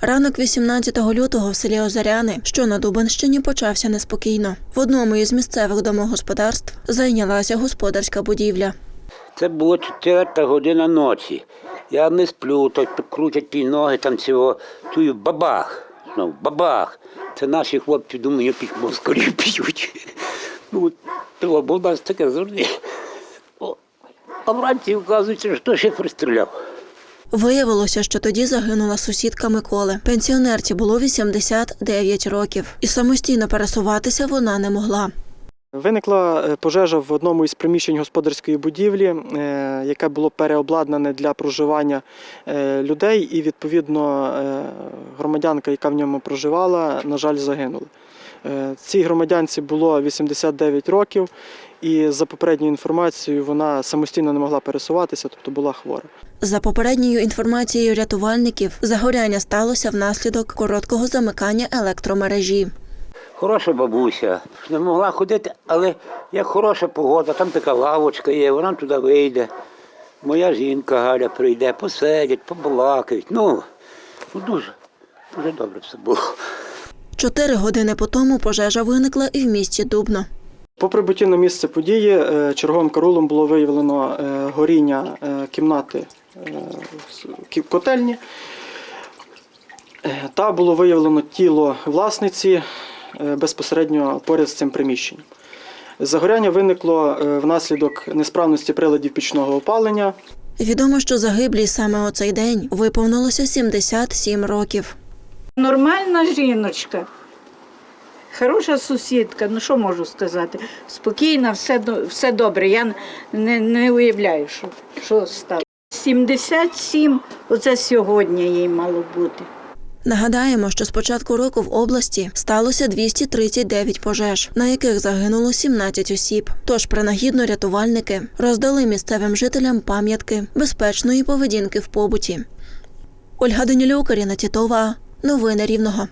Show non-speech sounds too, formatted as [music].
Ранок 18 лютого в селі Озаряни, що на Дубинщині, почався неспокійно. В одному із місцевих домогосподарств зайнялася господарська будівля. Це було четверта година ночі. Я не сплю, то крутять ті ноги, там цього, чую бабах. Знов, бабах. Це наші хлопці, думаю, яких москалів [laughs] п'ють. Ну, бо в нас таке завжди. А вранці, вказується, що ще пристріляв. Виявилося, що тоді загинула сусідка Миколи. Пенсіонерці було 89 років, і самостійно пересуватися вона не могла. Виникла е, пожежа в одному із приміщень господарської будівлі, е, яке було переобладнане для проживання е, людей, і відповідно громадянка, яка в ньому проживала, на жаль, загинула. Цій громадянці було 89 років, і за попередньою інформацією вона самостійно не могла пересуватися, тобто була хвора. За попередньою інформацією рятувальників, загоряння сталося внаслідок короткого замикання електромережі. Хороша бабуся, не могла ходити, але як хороша погода, там така лавочка є, вона туди вийде. Моя жінка Галя прийде, посидять, побалакають. Ну, ну дуже, дуже добре все було. Чотири години по тому пожежа виникла і в місті Дубно. По прибутті на місце події е, черговим карулом було виявлено е, горіння е, кімнати кі- котельні. Та було виявлено тіло власниці безпосередньо поряд з цим приміщенням. Загоряння виникло е, внаслідок несправності приладів пічного опалення. Відомо, що загиблій саме у цей день виповнилося 77 років. Нормальна жіночка, хороша сусідка, ну що можу сказати? Спокійна, все, все добре. Я не, не уявляю, що, що стало. 77, оце сьогодні їй мало бути. Нагадаємо, що з початку року в області сталося 239 пожеж, на яких загинуло 17 осіб. Тож принагідно рятувальники роздали місцевим жителям пам'ятки безпечної поведінки в побуті. Ольга Данілюк, Каріна Тітова. Новини Рівного.